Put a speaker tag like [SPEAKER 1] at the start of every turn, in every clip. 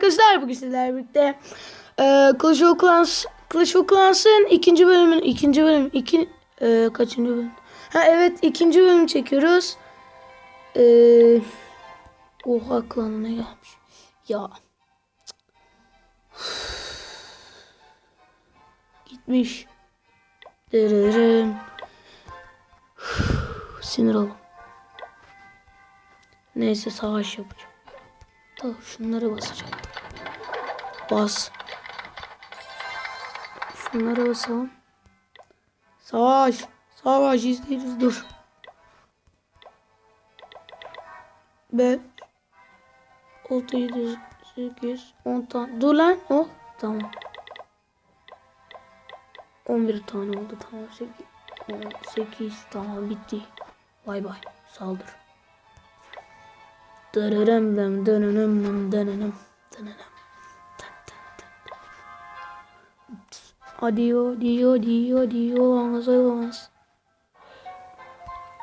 [SPEAKER 1] Arkadaşlar bugün sizlerle birlikte e, Clash of Clans Clash of Clans'ın ikinci bölümün ikinci bölüm iki e, kaçıncı bölüm? Ha evet ikinci bölüm çekiyoruz. E, oha klanına gelmiş. Ya. Gitmiş. Dırırın. Sinir oldum. Neyse savaş yapacağım. Tamam şunları basacağım. Bas. Şunları basalım. Savaş. Savaş izleriz dur. Ben 6 7 8 10 tane. Dur lan. Oh tamam. 11 tane oldu tamam 8 8 tamam bitti. Bay bay. Saldır. Dırırım dım dönünüm dım dönünüm dönünüm. Adiyo diyo diyo diyo olamaz olamaz.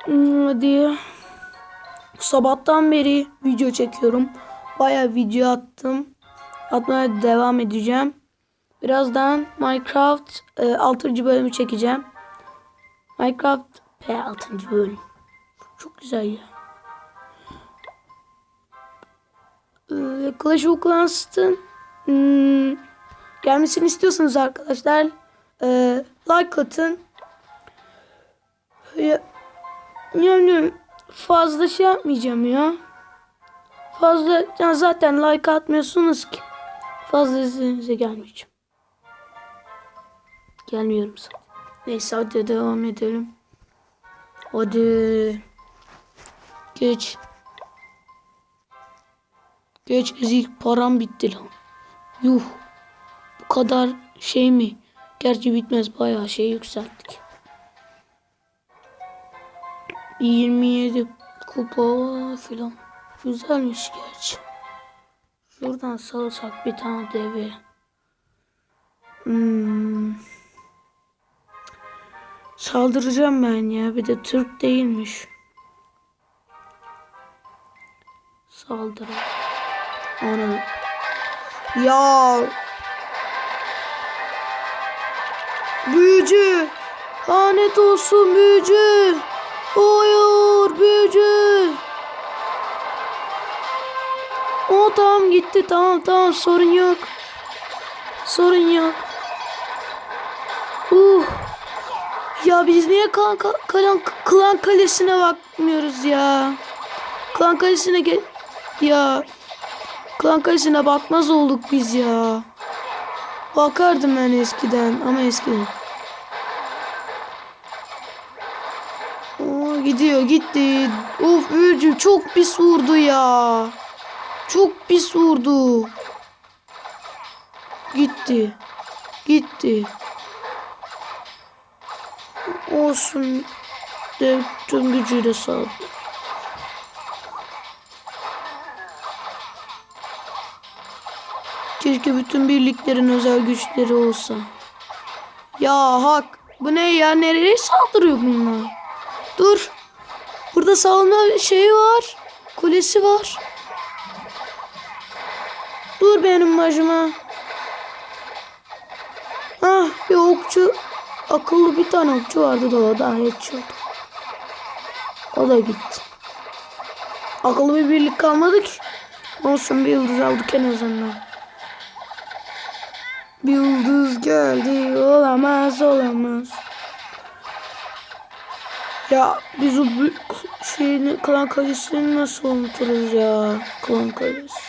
[SPEAKER 1] Hmm, Hadi. Sabahtan beri video çekiyorum. Baya video attım. Atmaya devam edeceğim. Birazdan Minecraft e, 6. bölümü çekeceğim. Minecraft P 6. bölüm. Çok güzel ya. Ee, Clash of Clans'ın hmm, gelmesini istiyorsanız arkadaşlar e, like atın. Ya, yani fazla şey yapmayacağım ya. Fazla ya zaten like atmıyorsunuz ki. Fazla izinize gelmeyeceğim. Gelmiyorum zaten. Neyse hadi devam edelim. Hadi. Geç. Geç ezik param bitti lan. Yuh. Kadar şey mi? Gerçi bitmez bayağı şey yükselttik. 27 kupa filan. Güzelmiş gerçi. Şuradan salsak bir tane deve. Hmm. Saldıracağım ben ya. Bir de Türk değilmiş. Saldır. Ana. Ya. Büyücü. Lanet olsun büyücü. Hayır büyücü. O tamam gitti tamam tamam sorun yok. Sorun yok. Uh. Ya biz niye klan, klan, klan kalesine bakmıyoruz ya? Klan kalesine gel... Ya... Klan kalesine bakmaz olduk biz ya. Bakardım ben eskiden ama eskiden. Oo, gidiyor gitti. Of büyücü çok pis vurdu ya. Çok pis vurdu. Gitti. Gitti. Olsun. Dev tüm gücüyle sağladı. Keşke bütün birliklerin özel güçleri olsa. Ya hak. Bu ne ya? Nereye saldırıyor bunlar? Dur. Burada savunma şeyi var. Kulesi var. Dur benim başıma. Ah bir okçu. Akıllı bir tane okçu vardı da o da headshot. O da gitti. Akıllı bir birlik kalmadı ki. Olsun bir yıldız aldık en azından. Bir yıldız geldi. Olamaz olamaz. Ya biz o bu- şeyini klan kalesini nasıl unuturuz ya? Klan kalesi.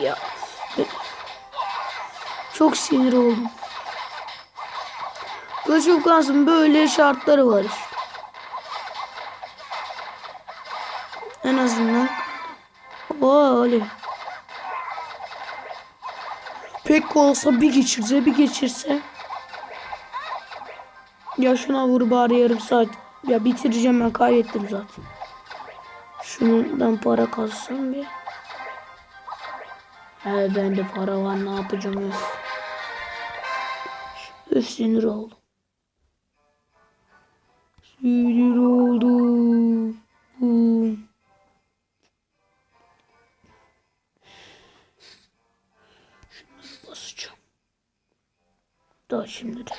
[SPEAKER 1] Ya. Çok sinir oldum. Of Clans'ın böyle şartları var işte. En azından. Oo öyle. Pek olsa bir geçirse bir geçirse. Ya şuna vur bari yarım saat. Ya bitireceğim ben kaybettim zaten. Şundan para kalsın bir. He bende para var ne yapacağım öf. Öf sinir oldum. Sinir oldum. Daha şimdi de.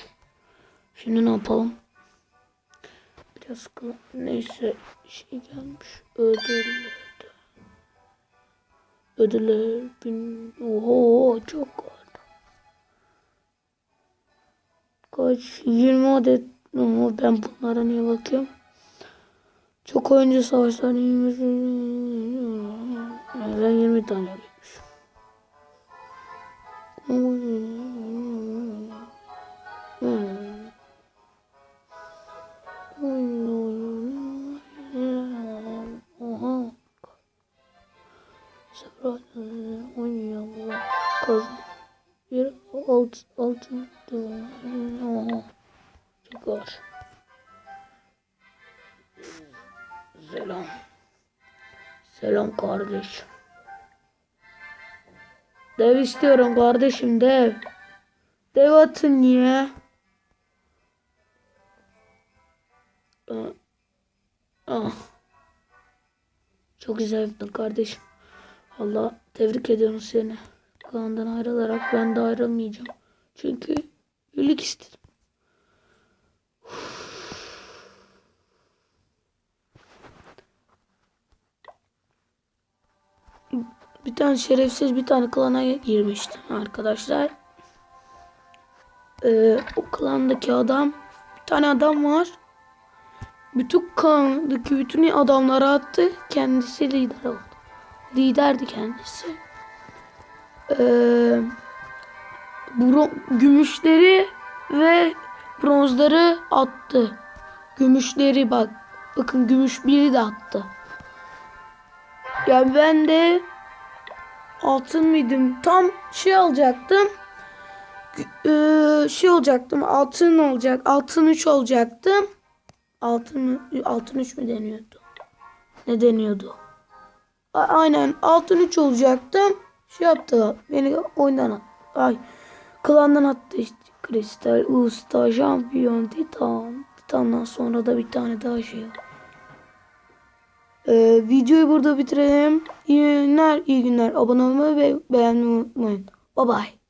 [SPEAKER 1] Şimdi ne yapalım? Biraz neyse şey gelmiş. Ödüller. Ödüller bin oho çok var. Kaç 20 adet ben bunlara niye bakıyorum? Çok oyuncu savaşlar 20 ben 20 tane Oynuyor. Kazan. Bir alt altın. Oha. Çıkar. Selam. Selam kardeş. Dev istiyorum kardeşim dev. Dev atın ya. Ah. Çok güzel yaptın kardeşim. Allah tebrik ediyorum seni. Kaan'dan ayrılarak ben de ayrılmayacağım. Çünkü birlik istedim. Bir tane şerefsiz bir tane klana girmiştim arkadaşlar. Ee, o klandaki adam bir tane adam var. Bütün klandaki bütün adamları attı. Kendisi lider oldu. Liderdi kendisi. Ee, bro- gümüşleri ve bronzları attı. Gümüşleri bak. Bakın gümüş biri de attı. Yani ben de altın mıydım? Tam şey alacaktım. Ee, şey olacaktım. Altın olacak. Altın 3 olacaktım. Altın altın 3 mü deniyordu? Ne deniyordu? Aynen altın 3 olacaktım. Şey yaptı. Beni oyundan Ay. Klandan attı işte. Kristal, Usta, Şampiyon, Titan. Titan'dan sonra da bir tane daha şey var. Ee, videoyu burada bitirelim. İyi günler, iyi günler. Abone olmayı ve beğenmeyi unutmayın. Bye bye.